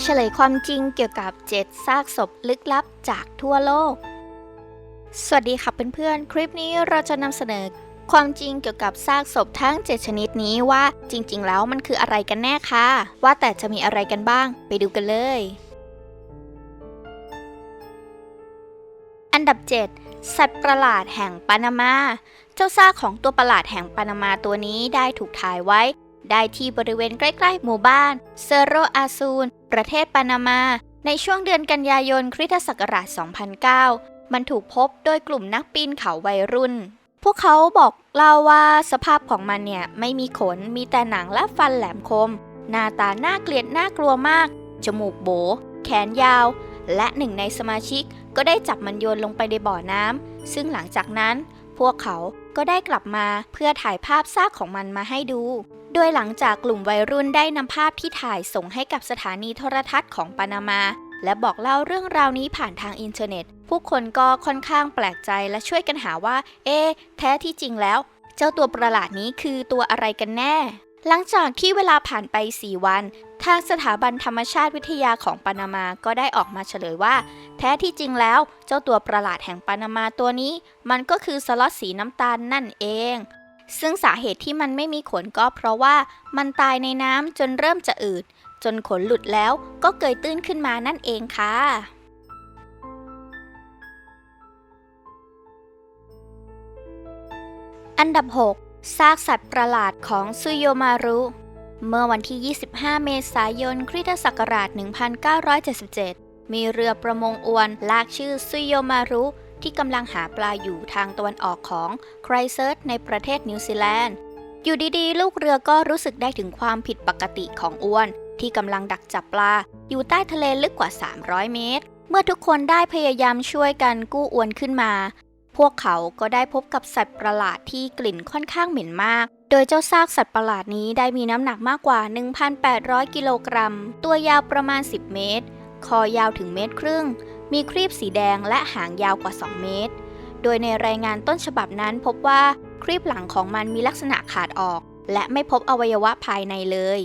เฉลยความจริงเกี่ยวกับ 7 ซากศพลึกลับจากทั่วโลก สวัสดีค่ะเพื่อนๆ คลิปนี้เราจะนำเสนอ ความจริงเกี่ยวกับซากศพทั้ง 7 ชนิดนี้ว่าจริงๆ แล้วมันคืออะไรกันแน่คะ ว่าแต่จะมีอะไรกันบ้าง ไปดูกันเลย อันดับ 7 สัตว์ประหลาดแห่งปานามา เจ้าซากของตัวประหลาดแห่งปานามาตัวนี้ได้ถูกถ่ายไว้ ได้ที่บริเวณใกล้ ๆ หมู่บ้าน เซโรอาซูน ประเทศปานามา ในช่วงเดือนกันยายนคริสตศักราช 2009 มันถูกพบโดยกลุ่มนักปีนเขาวัยรุ่น พวกเขาบอกเล่าว่าสภาพของมันเนี่ยไม่มีขน มีแต่หนังและฟันแหลมคม หน้าตาน่าเกลียดน่ากลัวมาก จมูกโบ แขนยาว และหนึ่งในสมาชิกก็ได้จับมันโยนลงไปในบ่อน้ำ ซึ่งหลังจากนั้น พวกเขาก็ได้กลับมาเพื่อถ่ายภาพซากของมันมาให้ดู โดยหลังจากกลุ่มวัยรุ่นได้นำภาพที่ถ่ายส่งให้กับสถานีโทรทัศน์ของปานามา และบอกเล่าเรื่องราวนี้ผ่านทางอินเทอร์เน็ต ผู้คนก็ค่อนข้างแปลกใจและช่วยกันหาว่า เอ๊แท้ที่จริงแล้ว เจ้าตัวประหลาดนี้คือตัวอะไรกันแน่ หลังจากที่เวลาผ่านไป 4 วัน ทางสถาบันธรรมชาติวิทยาของปานามาก็ได้ออกมาเฉลยว่า แท้ที่จริงแล้ว เจ้าตัวประหลาดแห่งปานามาตัวนี้ มันก็คือสล็อตสีน้ำตาลนั่นเอง ซึ่งสาเหตุที่มันไม่มีขนก็เพราะว่ามันตายในน้ำจนเริ่มจะอืด จนขนหลุดแล้วก็เกยตื้นขึ้นมานั่นเองค่ะ อันดับ 6 ซากสัตว์ประหลาดของซุโยมารุ เมื่อวันที่ 25 เมษายนคริสตศักราช 1977 มีเรือประมงอวนลากชื่อซุโยมารุ ที่กำลังหาปลาอยู่ทางตะวันออกของไครเซิร์ตในประเทศนิวซีแลนด์ อยู่ดีๆ ลูกเรือก็รู้สึกได้ถึงความผิดปกติของอวน ที่กำลังดักจับปลา อยู่ใต้ทะเลลึกกว่า 300 เมตร เมื่อทุกคนได้พยายามช่วยกันกู้อวนขึ้นมา พวกเขาก็ได้พบกับสัตว์ประหลาดที่กลิ่นค่อนข้างเหม็นมาก โดยเจ้าซากสัตว์ประหลาดนี้ได้มีน้ำหนักมากกว่า 1,800 กิโลกรัม ตัวยาวประมาณ 10 เมตร คอยาวถึงเมตรครึ่ง มีครีบสีแดงและหางยาวกว่า 2 เมตร โดยในรายงานต้นฉบับนั้นพบว่าครีบหลังของมันมีลักษณะขาดออก และไม่พบอวัยวะภายในเลย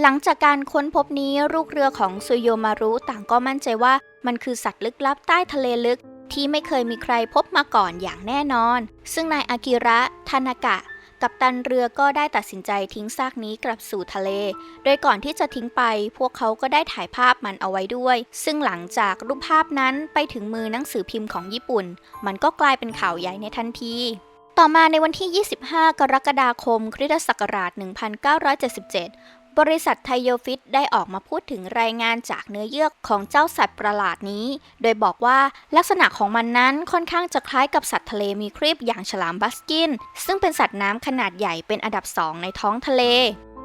หลังจากการค้นพบนี้ลูกเรือของซุโยมารุต่างก็มั่นใจว่ามันคือสัตว์ลึกลับใต้ทะเลลึกที่ไม่เคยมีใครพบมาก่อนอย่างแน่นอน ซึ่งนายอากิระทานากะ กัปตันเรือก็ได้ตัดสินใจทิ้งซากนี้กลับสู่ทะเล โดยก่อนที่จะทิ้งไป พวกเขาก็ได้ถ่ายภาพมันเอาไว้ด้วย ซึ่งหลังจากรูปภาพนั้นไปถึงมือหนังสือพิมพ์ของญี่ปุ่น มันก็กลายเป็นข่าวใหญ่ในทันทีต่อมาในวันที่ 25 กรกฎาคม คริสตศักราช 1977 บริษัทไทโยฟิตได้ออกมาพูดถึงรายงานจากเนื้อเยื่อของเจ้าสัตว์ประหลาดนี้ โดยบอกว่าลักษณะของมันนั้นค่อนข้างจะคล้ายกับสัตว์ทะเลมีครีบอย่างฉลามบัสกิน ซึ่งเป็นสัตว์น้ำขนาดใหญ่เป็นอันดับสองในท้องทะเล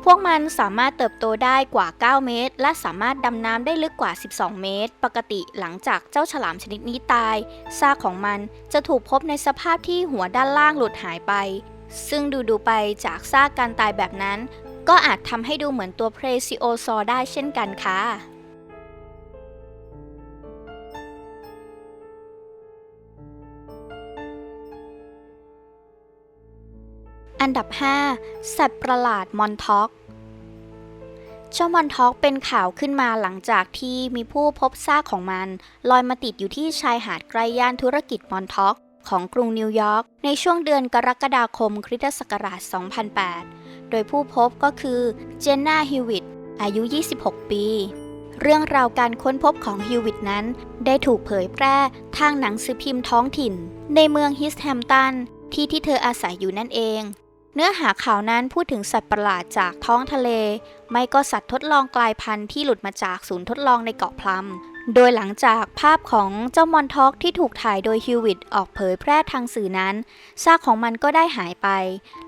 พวกมันสามารถเติบโตได้กว่า 9 เมตร และสามารถดำน้ำได้ลึกกว่า 12 เมตร ปกติหลังจากเจ้าฉลามชนิดนี้ตาย ซากของมันจะถูกพบในสภาพที่หัวด้านล่างหลุดหายไปซึ่งดูดูไปจากซากการตายแบบนั้น ก็อาจทำให้ดูเหมือนตัวเพรซิโอซอได้เช่นกันค่ะ อันดับ 5 สัตว์ประหลาดมอนท็อกเจ้ามอนท็อกเป็นข่าวขึ้นมาหลังจากที่มีผู้พบซากของมัน ลอยมาติดอยู่ที่ชายหาดใกล้ย่านธุรกิจมอนท็อกของกรุงนิวยอร์กในช่วงเดือนกรกฎาคมคริสตศักราช 2008 โดยผู้พบก็คือเจนนาฮิวิตอายุ 26 ปี เรื่องราวการค้นพบของฮิวิตนั้น ได้ถูกเผยแพร่ทางหนังสือพิมพ์ท้องถิ่น ในเมืองฮิสแฮมตันที่ที่เธออาศัยอยู่นั่นเอง เนื้อหาข่าวนั้นพูดถึงสัตว์ประหลาดจากท้องทะเล ไม่ก็สัตว์ทดลองกลายพันธุ์ที่หลุดมาจากศูนย์ทดลองในเกาะพลัม โดยหลังจากภาพของเจ้ามอนท็อกที่ถูกถ่ายโดยฮิวิตออกเผยแพร่ทางสื่อนั้น ซากของมันก็ได้หายไป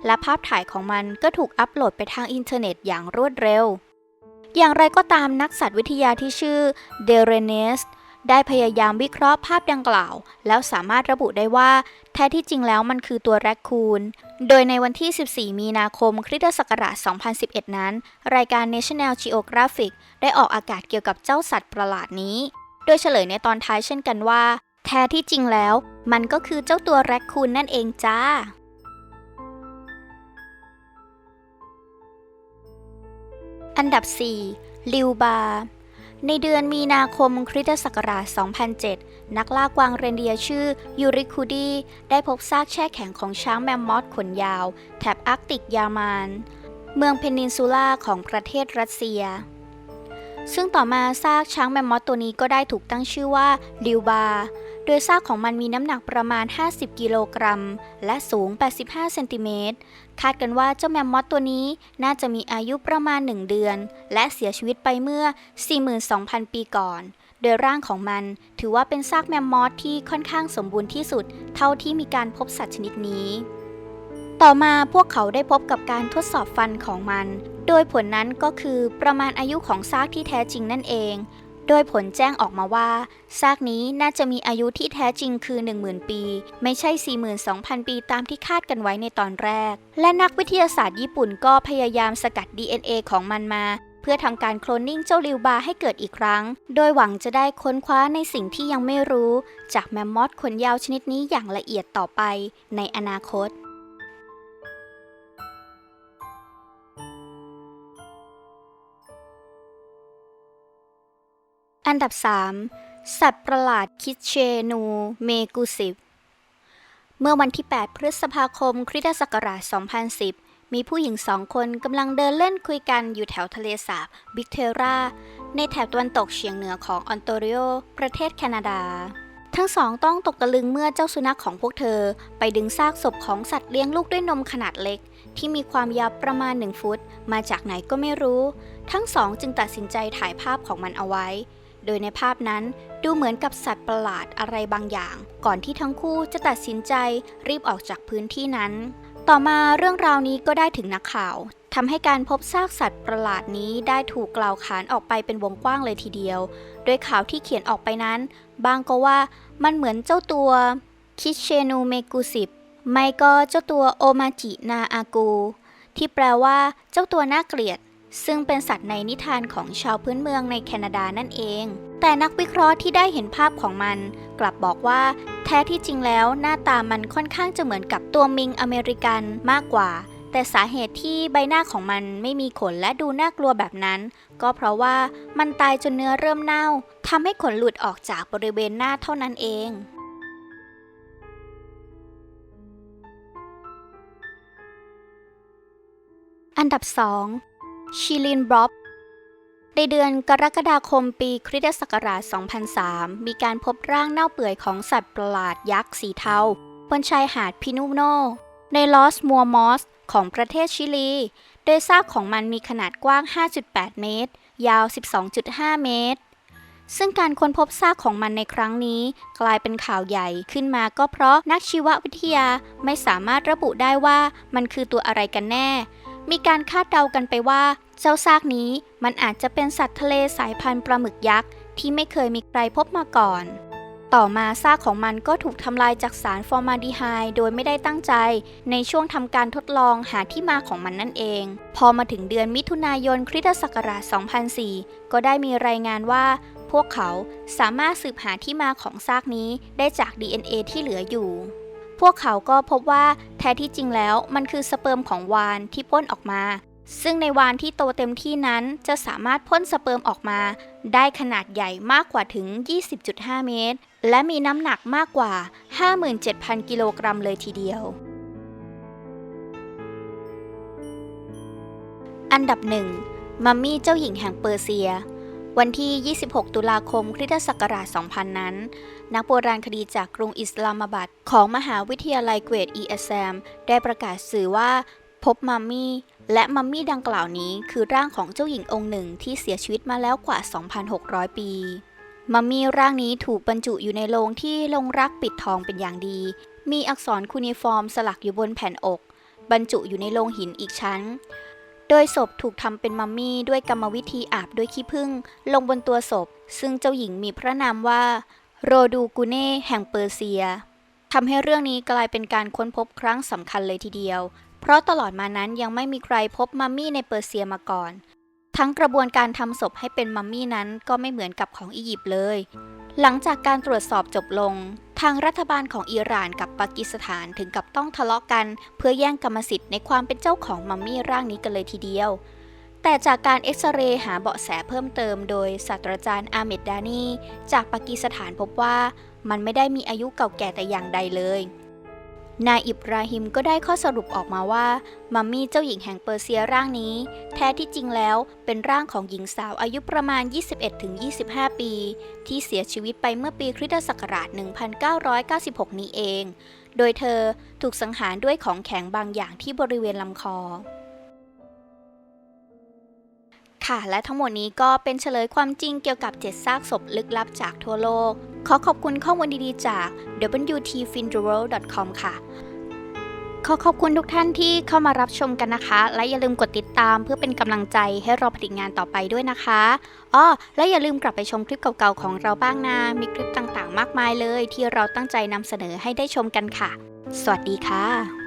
และภาพถ่ายของมันก็ถูกอัปโหลดไปทางอินเทอร์เน็ตอย่างรวดเร็ว อย่างไรก็ตามนักสัตววิทยาที่ชื่อเดเรเนส ได้พยายามวิเคราะห์ภาพดังกล่าว แล้วสามารถระบุได้ว่าแท้ที่จริงแล้วมันคือตัวแรคคูน โดยในวันที่ 14 มีนาคมคริสตศักราช 2011 นั้น รายการ National Geographic ได้ออกอากาศเกี่ยวกับเจ้าสัตว์ประหลาดนี้ โดยเฉลยในตอนท้ายเช่นกันว่า แท้ที่จริงแล้ว มันก็คือเจ้าตัวแรคคูนนั่นเองจ้าอันดับ 4 ลิวบา ในเดือนมีนาคมคริสตศักราช 2007 นักล่ากวางเรนเดียร์ชื่อยูริคูดีได้พบซากแช่แข็งของช้างแมมมอธขนยาว แถบอาร์กติกยามาน เมืองเพนินซูล่าของประเทศรัสเซีย ซึ่งต่อมาซากช้างแมมมอธตัวนี้ก็ได้ถูกตั้งชื่อว่าลิวบา ดยซากของมันมีน้ำหนักประมาณ 50 กิโลกรัม และสูง 85 เซนติเมตร คาดกันว่าเจ้าแมมมอธตัวนี้น่าจะมีอายุประมาณ 1 เดือน และเสียชีวิตไปเมื่อ 42,000 ปีก่อน โดยร่างของมันถือว่าเป็นซากแมมมอธที่ค่อนข้างสมบูรณ์ที่สุด เท่าที่มีการพบสัตว์ชนิดนี้ ต่อมาพวกเขาได้พบกับการทดสอบฟันของมัน โดยผลนั้นก็คือประมาณอายุของซากที่แท้จริงนั่นเอง โดยผลแจ้งออกมาว่า ซากนี้น่าจะมีอายุที่แท้จริงคือ 10,000 ปี ไม่ใช่ 42,000 ปีตามที่คาดกันไว้ในตอนแรก และนักวิทยาศาสตร์ญี่ปุ่นก็พยายามสกัด DNA ของมันมา เพื่อทำการโคลนนิ่งเจ้าลิวบาให้เกิดอีกครั้ง โดยหวังจะได้ค้นคว้าในสิ่งที่ยังไม่รู้ จากแมมมอธขนยาวชนิดนี้อย่างละเอียดต่อไปในอนาคต อันดับ 3 สัตว์ประหลาดคิเชนูเมกุสิบ เมื่อวันที่ 8 พฤษภาคม คริสตศักราช 2010 มีผู้หญิงสองคนกำลังเดินเล่นคุยกันอยู่แถวทะเลสาบบิกเทราในแถบตะวันตกเฉียงเหนือของออนโตริโอ ประเทศแคนาดา ทั้งสองต้องตกตะลึงเมื่อเจ้าสุนัขของพวกเธอ ไปดึงซากศพของสัตว์เลี้ยงลูกด้วยนมขนาดเล็ก ที่มีความยาวประมาณ 1 ฟุต มาจากไหนก็ไม่รู้ ทั้งสองจึงตัดสินใจถ่ายภาพของมันเอาไว้ โดยในภาพนั้นดูเหมือนกับสัตว์ประหลาดอะไรบางอย่าง ก่อนที่ทั้งคู่จะตัดสินใจรีบออกจากพื้นที่นั้น ต่อมาเรื่องราวนี้ก็ได้ถึงนักข่าวทำให้การพบซากสัตว์ประหลาดนี้ได้ถูกกล่าวขานออกไปเป็นวงกว้างเลยทีเดียว โดยข่าวที่เขียนออกไปนั้น บางก็ว่ามันเหมือนเจ้าตัวคิเชนูเมกุสิบไม่ก็เจ้าตัวโอมาจินาอากู ที่แปลว่าเจ้าตัวน่าเกลียด ซึ่งเป็นสัตว์ในนิทานของชาวพื้นเมืองในแคนาดานั่นเอง แต่นักวิเคราะห์ที่ได้เห็นภาพของมัน กลับบอกว่า แท้ที่จริงแล้วหน้าตามันค่อนข้างจะเหมือนกับตัวมิงอเมริกันมากกว่า แต่สาเหตุที่ใบหน้าของมันไม่มีขนและดูน่ากลัวแบบนั้น ก็เพราะว่ามันตายจนเนื้อเริ่มเน่าทำให้ขนหลุดออกจากบริเวณหน้าเท่านั้นเองอันดับ 2 ชิลินบล็อบในเดือนกรกฎาคมปีคริสตศักราช 2003 มีการพบร่างเน่าเปื่อยของสัตว์ประหลาดยักษ์สีเทา บนชายหาดพินูโน ในลอสมัวมอส ของประเทศชิลี โดยซากของมันมีขนาดกว้าง 5.8 เมตร ยาว 12.5 เมตร ซึ่งการค้นพบซากของมันในครั้งนี้ กลายเป็นข่าวใหญ่ขึ้นมาก็เพราะนักชีววิทยาไม่สามารถระบุได้ว่ามันคือตัวอะไรกันแน่ มีการคาดเดากันไปว่า เจ้าซากนี้มันอาจจะเป็นสัตว์ทะเลสายพันธุ์ปลาหมึกยักษ์ที่ไม่เคยมีใครพบมาก่อน ต่อมาซากของมันก็ถูกทำลายจากสารฟอร์มาดีไฮด์โดยไม่ได้ตั้งใจ ในช่วงทำการทดลองหาที่มาของมันนั่นเอง พอมาถึงเดือนมิถุนายนคริสตศักราช 2004 ก็ได้มีรายงานว่า พวกเขาสามารถสืบหาที่มาของซากนี้ได้จาก DNA ที่เหลืออยู่ พวกเขาก็พบว่าแท้ที่จริงแล้วมันคือสเปิร์มของวานที่พ่นออกมา ซึ่งในวานที่โตเต็มที่นั้นจะสามารถพ่นสเปิร์มออกมา ได้ขนาดใหญ่มากกว่าถึง 20.5 เมตร และมีน้ำหนักมากกว่า 57,000 กิโลกรัมเลยทีเดียว อันดับหนึ่งมัมมี่เจ้าหญิงแห่งเปอร์เซีย วันที่ 26 ตุลาคม คริสตศักราช 2000 นั้น นักโบราณคดีจากกรุงอิสลามบัดของมหาวิทยาลัยเกรดอีเอซมได้ประกาศสื่อว่าพบมัมมี่ และมัมมี่ดังกล่าวนี้คือร่างของเจ้าหญิงองค์หนึ่งที่เสียชีวิตมาแล้วกว่า 2,600 ปี มัมมี่ร่างนี้ถูกบรรจุอยู่ในโลงที่ลงรักปิดทองเป็นอย่างดี มีอักษรคูนิฟอร์มสลักอยู่บนแผ่นอก บรรจุอยู่ในโลงหินอีกชั้น โดยศพถูกทำเป็นมัมมี่ด้วยกรรมวิธีอาบด้วยขี้ผึ้งลงบนตัวศพ ซึ่งเจ้าหญิงมีพระนามว่า โรดูกูเน่แห่งเปอร์เซียทำให้เรื่องนี้กลายเป็นการค้นพบครั้งสำคัญเลยทีเดียว เพราะตลอดมานั้นยังไม่มีใครพบมัมมี่ในเปอร์เซียมาก่อน ทั้งกระบวนการทำศพให้เป็นมัมมี่นั้นก็ไม่เหมือนกับของอียิปต์เลย หลังจากการตรวจสอบจบลง ทางรัฐบาลของอิหร่านกับปากีสถานถึงกับต้องทะเลาะกัน เพื่อแย่งกรรมสิทธิ์ในความเป็นเจ้าของมัมมี่ร่างนี้กันเลยทีเดียว แต่จากการเอ็กซเรย์หาเบาะแสเพิ่มเติมโดยศาสตราจารย์อาเมดดานีจากปากีสถานพบว่ามันไม่ได้มีอายุเก่าแก่แต่อย่างใดเลย นายอิบราฮิมก็ได้ข้อสรุปออกมาว่า มัมมี่เจ้าหญิงแห่งเปอร์เซียร่างนี้ แท้ที่จริงแล้วเป็นร่างของหญิงสาวอายุประมาณ 21-25 ปี ที่เสียชีวิตไปเมื่อปีคริสตศักราช 1996 นี้เอง โดยเธอถูกสังหารด้วยของแข็งบางอย่างที่บริเวณลำคอ ค่ะ และทั้งหมดนี้ก็เป็นเฉลยความจริงเกี่ยวกับเจ็ดซากศพลึกลับจากทั่วโลก ขอขอบคุณข้อมูลดีๆ จาก wtfinderworld.com ค่ะ ขอขอบคุณทุกท่านที่เข้ามารับชมกันนะคะ และอย่าลืมกดติดตามเพื่อเป็นกำลังใจให้เราผลิตงานต่อไปด้วยนะคะอ้อและอย่าลืมกลับไปชมคลิปเก่าๆของเราบ้างนะ มีคลิปต่างๆ มากมายเลย ที่เราตั้งใจนำเสนอให้ได้ชมกันค่ะ สวัสดีค่ะ